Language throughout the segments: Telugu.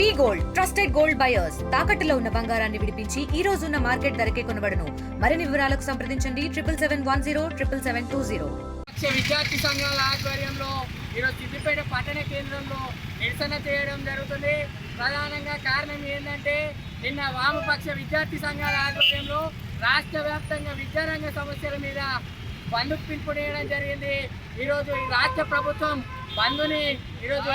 V gold trusted gold buyers. తాకట్టులో ఉన్న బంగారాన్ని విడిపించి ఈ రోజు ఉన్న మార్కెట్ ధరకే కొనబడను. మరిన్ని వివరాలకు సంప్రదించండి. Triple seven one zero triple seven two zero. విద్యార్థి సంఘాల ఆధ్వర్యంలో ఈరోజు సిద్దిపేట పట్టణ కేంద్రంలో నిరసన చేయడం జరుగుతుంది. ప్రధానంగా కారణం ఏంటంటే నిన్న వామపక్ష విద్యార్థి సంఘాల ఆధ్వర్యంలో రాష్ట్ర వ్యాప్తంగా విద్యారంగ సమస్యల మీద బంధు పిలుపునేయడం జరిగింది. ఈరోజు ఈ రాష్ట్ర ప్రభుత్వం బంధుని ఈరోజు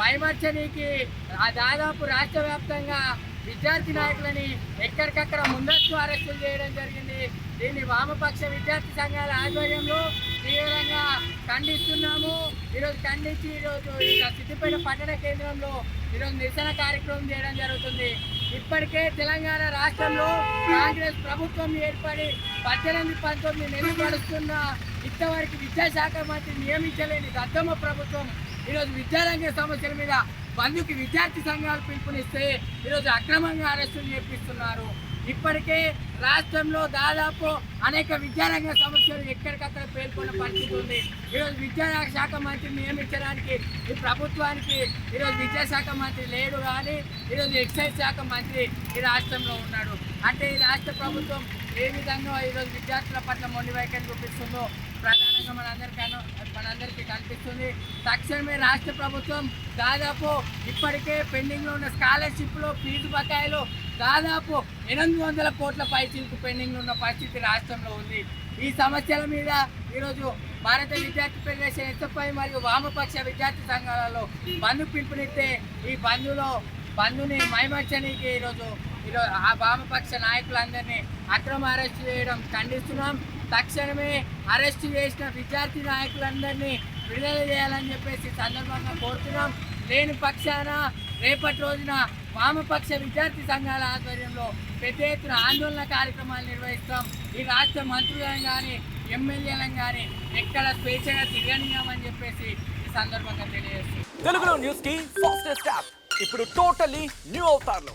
మైమర్చనీకి దాదాపు రాష్ట్ర వ్యాప్తంగా విద్యార్థి నాయకులని ఎక్కడికక్కడ ముందస్తు అరెస్టులు చేయడం జరిగింది. దీన్ని వామపక్ష విద్యార్థి సంఘాల ఆధ్వర్యంలో తీవ్రంగా ఖండిస్తున్నాము. ఈరోజు ఖండించి ఈరోజు సిద్దిపేట పట్టణ కేంద్రంలో ఈరోజు నిరసన కార్యక్రమం చేయడం జరుగుతుంది. ఇప్పటికే తెలంగాణ రాష్ట్రంలో కాంగ్రెస్ ప్రభుత్వం ఏర్పడి పద్దెనిమిది పంతొమ్మిది నెలలు గడుస్తున్న ఇంతవరకు విద్యాశాఖ మంత్రి నియమించలేని దద్దమ్మ ప్రభుత్వం ఈరోజు విద్యారంగ సమస్యల మీద బంధుకి విద్యార్థి సంఘాలు పిలుపునిస్తే ఈరోజు అక్రమంగా అరెస్టులు చేపిస్తున్నారు. ఇప్పటికే రాష్ట్రంలో దాదాపు అనేక విద్యారంగ సమస్యలు ఎక్కడికక్కడ పేర్కొన్న పరిస్థితి ఉంది. ఈరోజు విద్యాశాఖ మంత్రిని నియమించడానికి ఈ ప్రభుత్వానికి ఈరోజు విద్యాశాఖ మంత్రి లేడు కానీ ఈరోజు ఎక్సైజ్ శాఖ మంత్రి ఈ రాష్ట్రంలో ఉన్నాడు. అంటే ఈ రాష్ట్ర ప్రభుత్వం ఏ విధంగా ఈరోజు విద్యార్థుల పట్ల మొండి వైఖరి చూపిస్తుందో ప్రధానంగా మనందరికీ మనందరికీ కనిపిస్తుంది. తక్షణమే రాష్ట్ర ప్రభుత్వం దాదాపు ఇప్పటికే పెండింగ్లో ఉన్న స్కాలర్షిప్లు ఫీజు బకాయిలు దాదాపు ఎనిమిది వందల కోట్ల పైసలకు పెండింగ్లో ఉన్న పరిస్థితి రాష్ట్రంలో ఉంది. ఈ సమస్యల మీద ఈరోజు భారత విద్యార్థి ఫెడరేషన్ ఎస్ఎఫ్ఐ మరియు వామపక్ష విద్యార్థి సంఘాలలో బంధు పిలుపునిస్తే ఈ బంధులో బంధుని మైమర్చనీకి ఈరోజు ఈరోజు ఆ వామపక్ష నాయకులందరినీ అక్రమ అరెస్ట్ చేయడం ఖండిస్తున్నాం. తక్షణమే అరెస్ట్ చేసిన విద్యార్థి నాయకులందరినీ విడుదల చేయాలని చెప్పేసి సందర్భంగా కోరుతున్నాం. లేని పక్షాన రేపటి రోజున వామపక్ష విద్యార్థి సంఘాల ఆధ్వర్యంలో పెద్ద ఎత్తున ఆందోళన కార్యక్రమాలు నిర్వహిస్తాం. ఈ రాష్ట్ర మంత్రులను కానీ ఎమ్మెల్యేలను కానీ ఎక్కడ స్వేచ్ఛగా తిరగనియామని చెప్పేసి ఈ సందర్భంగా తెలియజేస్తుంది తెలుగులో న్యూస్కి ఫాస్టెస్ట్ యాప్. ఇప్పుడు టోటలీ న్యూ అవుతార్లో.